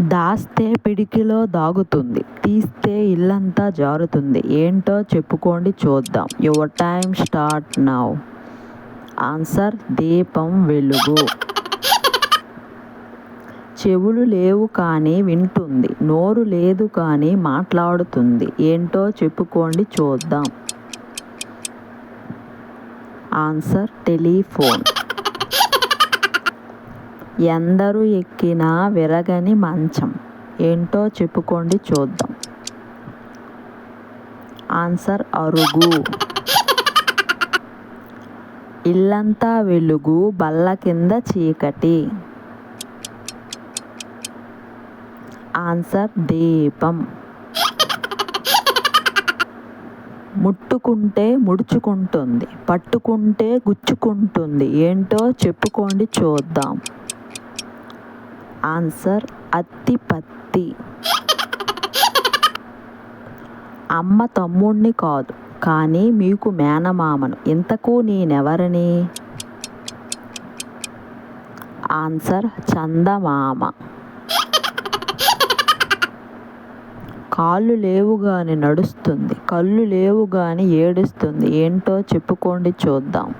దాస్తే పిడికిలో దాగుతుంది తీస్తే ఇల్లంతా జారుతుంది. ఏంటో చెప్పుకోండి చూద్దాం. Your time start now answer దీపం వెలుగు. చెవులు లేవు కానీ వింటుంది నోరు లేదు కానీ మాట్లాడుతుంది. ఏంటో చెప్పుకోండి చూద్దాం. ఆన్సర్ టెలిఫోన్ ఎందరు ఎక్కినా విరగని మంచం. ఏంటో చెప్పుకోండి చూద్దాం. ఆన్సర్ అరుగు. ఇల్లంతా వెలుగు బల్ల కింద చీకటి. ఆన్సర్ దీపం. ముట్టుకుంటే ముడుచుకుంటుంది పట్టుకుంటే గుచ్చుకుంటుంది. ఏంటో చెప్పుకోండి చూద్దాం. ఆన్సర్ అత్తిపత్తి. అమ్మ తమ్ముణ్ణి కాదు కానీ మీకు మేనమామను. ఇంతకు నేనెవరిని? ఆన్సర్ చందమామ. కాళ్ళు లేవు కానీ నడుస్తుంది కళ్ళు లేవు కానీ ఏడుస్తుంది. ఏంటో చెప్పుకోండి చూద్దాం.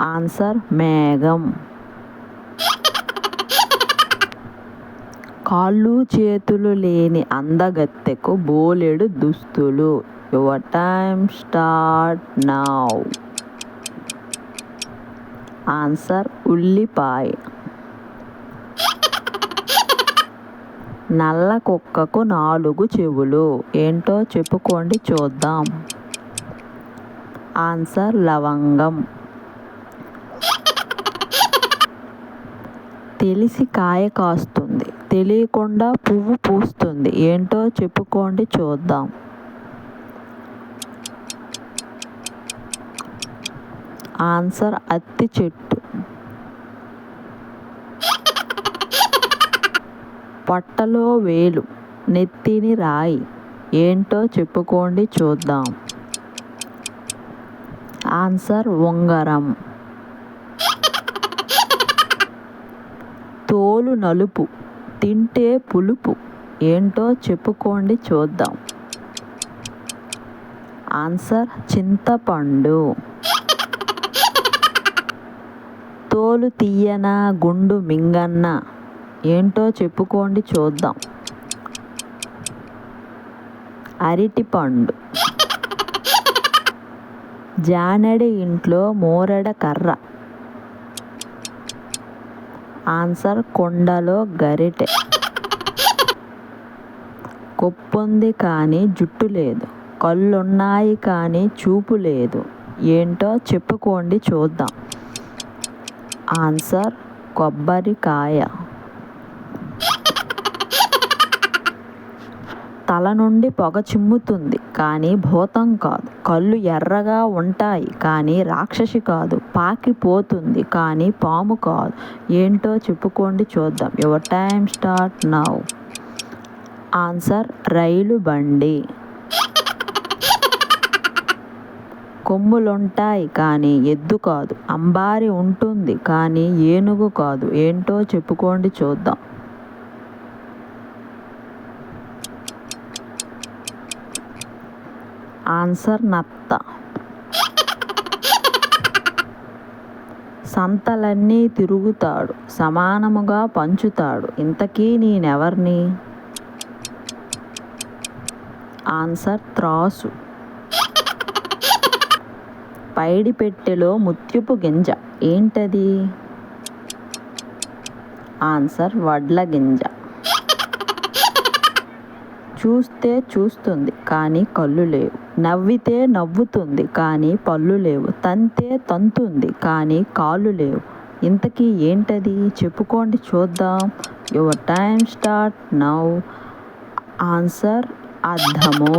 ఆన్సర్ మేఘం. కాళ్ళు చేతులు లేని అందగత్తెకు బోలెడు దుస్తులు. Your time start now answer ఉల్లిపాయ. నల్ల కుక్కకు నాలుగు చెవులు. ఏంటో చెప్పుకోండి చూద్దాం. ఆన్సర్ లవంగం. తెలిసి కాయ కాస్తుంది. తెలియకుండా పువ్వు పూస్తుంది. ఏంటో చెప్పుకోండి చూద్దాం. ఆన్సర్ అత్తి చెట్టు. పొట్టలో వేలు. నెత్తిని రాయి. ఏంటో చెప్పుకోండి చూద్దాం. ఆన్సర్ ఉంగరం. తోలు నలుపు తింటే పులుపు. ఏంటో చెప్పుకోండి చూద్దాం. ఆన్సర్ చింతపండు. తోలు తీయన గుండు మింగన్న. ఏంటో చెప్పుకోండి చూద్దాం. అరటిపండు. జానడి ఇంట్లో మోరడ కర్ర. ఆన్సర్ కొండలో గరిటె. కొప్పుంది కానీ జుట్టు లేదు. కళ్ళున్నాయి కానీ చూపు లేదు. ఏంటో చెప్పుకోండి చూద్దాం. ఆన్సర్ కొబ్బరికాయ. తల నుండి పొగ చిమ్ముతుంది. కానీ భూతం కాదు. కళ్ళు ఎర్రగా ఉంటాయి. కానీ రాక్షసి కాదు. పాకిపోతుంది కానీ పాము కాదు. ఏంటో చెప్పుకోండి చూద్దాం. Your time start now. Answer రైలు బండి. కొమ్ములుంటాయి. కానీ ఎద్దు కాదు. అంబారి ఉంటుంది. కానీ ఏనుగు కాదు. ఏంటో చెప్పుకోండి చూద్దాం. ఆన్సర్ నత్త. సంతలన్నీ తిరుగుతాడు సమానముగా పంచుతాడు. ఇంతకీ నేనెవర్ని? ఆన్సర్ త్రాసు. పైడి పెట్టెలో ముత్యపు గింజ. ఏంటది? ఆన్సర్ వడ్ల గింజ. చూస్తే చూస్తుంది కానీ కళ్ళు లేవు. నవ్వితే నవ్వుతుంది కానీ పళ్ళు లేవు. తంతే తంతుంది కానీ కాళ్ళు లేవు. ఇంతకీ ఏంటది? చెప్పుకోండి చూద్దాం. Your time start now. Answer అర్థము.